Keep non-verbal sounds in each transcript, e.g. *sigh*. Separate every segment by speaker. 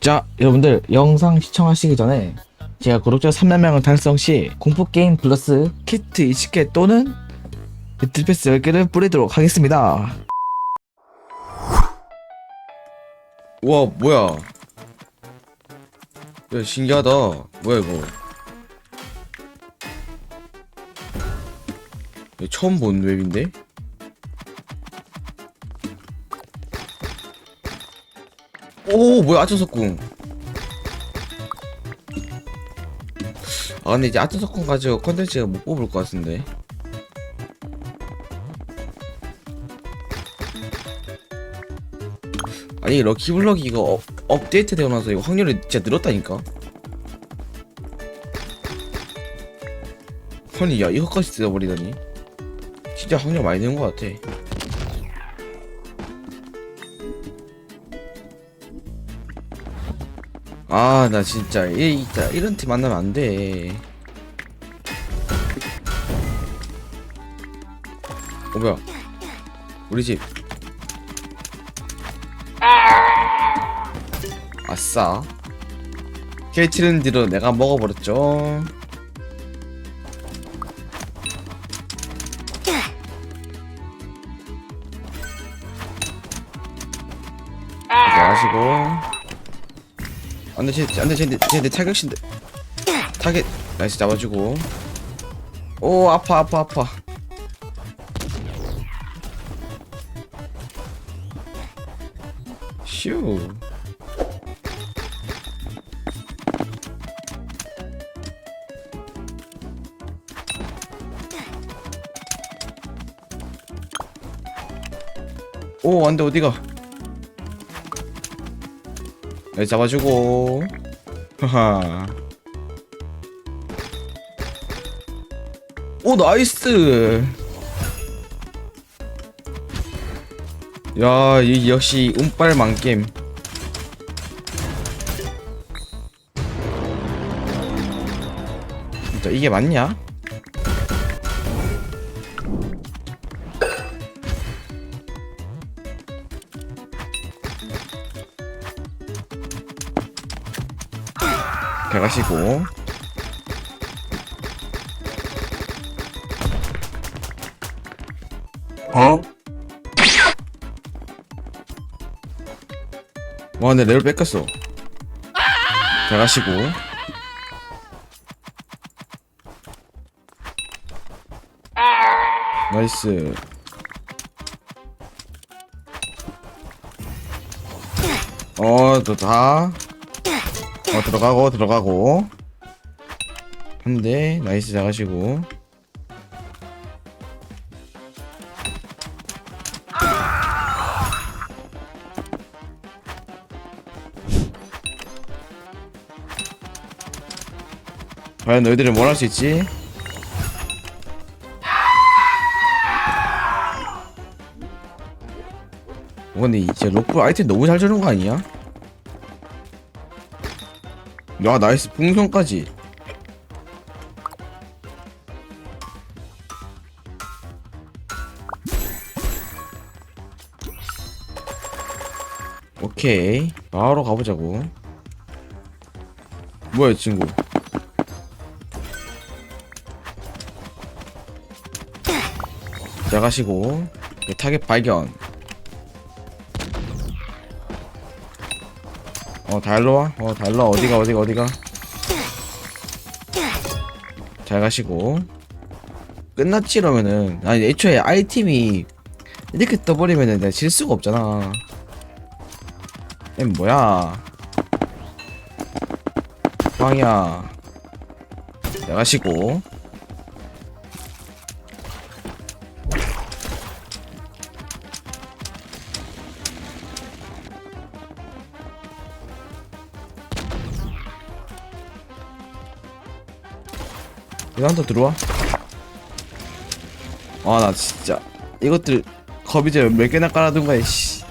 Speaker 1: 자, 여러분들 영상 시청하시기 전에 제가 구독자 3만 명을 달성 시 공포 게임 플러스 키트 20개 또는 배틀패스 10개를 뿌리도록 하겠습니다.
Speaker 2: 우와 뭐야 야 신기하다 뭐야 이거 야, 처음 본 웹인데? 오 뭐야 아트석궁 아 근데 이제 아트석궁 가지고 컨텐츠가 못 뽑을 것 같은데. 아니 럭키블럭이 이거 업, 업데이트 되고 나서 이거 확률이 진짜 늘었다니까? 아니 야 이거까지 뜯어버리다니. 진짜 확률 많이 는 것 같아 아 나 진짜. 이, 진짜 이런 팀 만나면 안 돼. 어 뭐야? 우리 집. 아싸. 케이트랜드로 내가 먹어버렸죠 안돼 쟤 안돼 쟤내 쟤내 타격신데. 타겟 나이스 잡아주고. 오 아파 아파 아파. 슈. 오 안돼 어디가 네, 잡아주고. 하하. 오 나이스. 야 이, 역시 운빨 만겜. 진짜 이게 맞냐? 잘 가시고.
Speaker 3: 어?
Speaker 2: 와 근데 레벨 뺏겼어. 잘 가시고. 나이스. 어또다 어 들어가고 들어가고 한대 나이스 잘 가시고 과연 너희들은 뭘 할 수 있지? 어, 근데 이제 로프 아이템 너무 잘 주는 거 아니야? 야 나이스. 풍선까지. 오케이. 바로 가보자고. 뭐야 이 친구? 자 가시고. 그 타겟 발견 어 달로와? 어 달로 어디가 어디가 어디가? 잘 가시고. 끝났지 이러면은. 아니 애초에 아이템이 이렇게 떠버리면은 내가 질 수가 없잖아. 엠 뭐야? 빵이야. 잘 가시고 이한테 들어와. 아 나 진짜 이것들 거비제 몇 개나 깔아둔 거야 씨.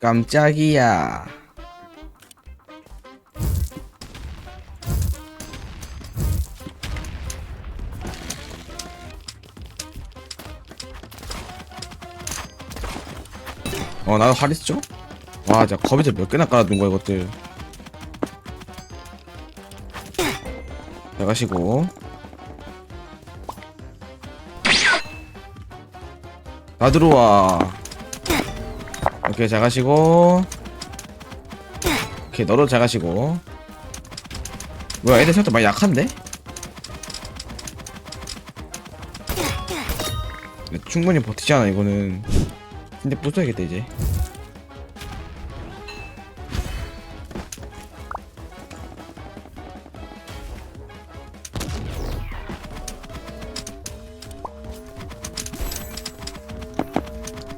Speaker 2: 깜짝이야. 어 나도 하리스 죠? 와 진짜 거미줄 몇 개나 깔아둔 거야 이것들. 잘 가시고. 다 들어와. 오케이 잘 가시고. 오케이 너도 잘 가시고. 뭐야 애들 생각보다 많이 약한데? 충분히 버티지 않아 이거는. 근데 부숴야겠다 이제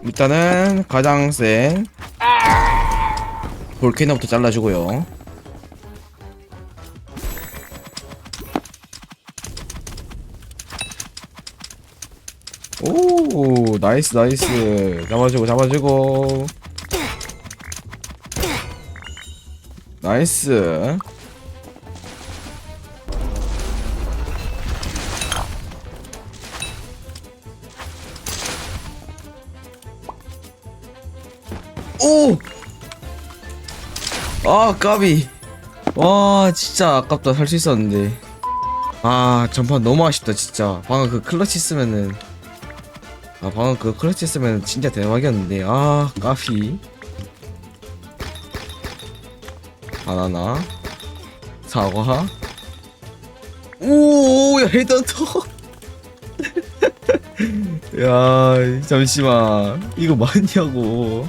Speaker 2: 일단은 가장 센 볼케이노부터 잘라주고요. 오 나이스 나이스. 잡아주고 잡아주고. 나이스 오! 아 까비. 와 진짜 아깝다. 살 수 있었는데. 아 전판 너무 아쉽다 진짜. 방금 그 클러치 쓰면은. 아 방금 그 클러치 쓰면 진짜 대박이었는데. 아 까비. 바나나. 사과. 오야 헤드헌터 *laughs* 야 잠시만. 이거 맞냐고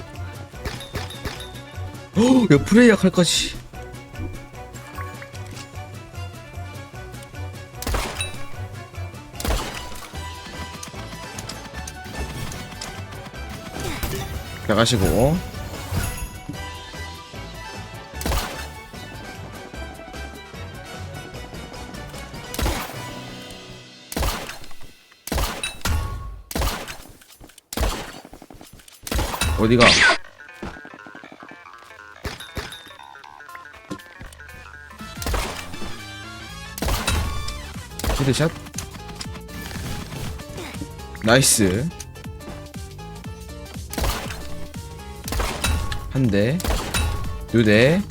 Speaker 2: 헉, 야 프레이야 칼까지 나가시고. 어디가 헤드샷 나이스 한 대, 두 대.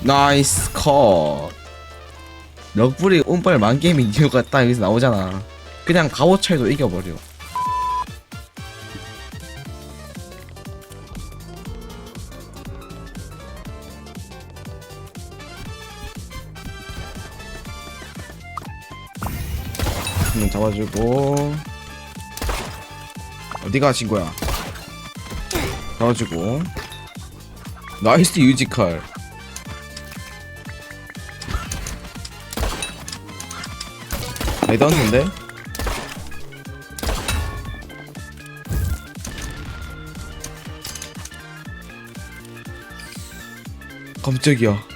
Speaker 2: 나이스 컷. 럭블이 운빨 만게임인 이유가 딱 여기서 나오잖아. 그냥 가오 차이도 이겨버려. 한명 잡아주고. 어디가 친구야? 잡아주고. 나이스 유지컬. 많이 떴는데? 깜짝이야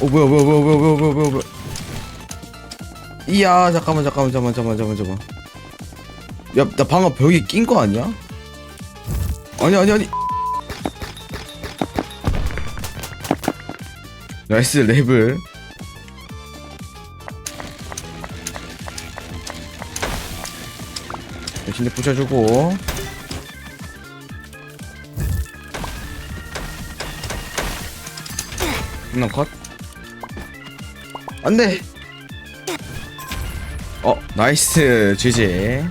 Speaker 2: 어 뭐야 뭐야 뭐야 뭐야 뭐야 뭐야 뭐야 이야 잠깐만 잠깐만 잠깐만 잠깐만 잠깐만 야나 방금 벽에 낀 거 아니야? 아니 아니 아니. 나이스 레벨. 대신에 부셔주고. 한명 컷 안돼. 어 나이스 GG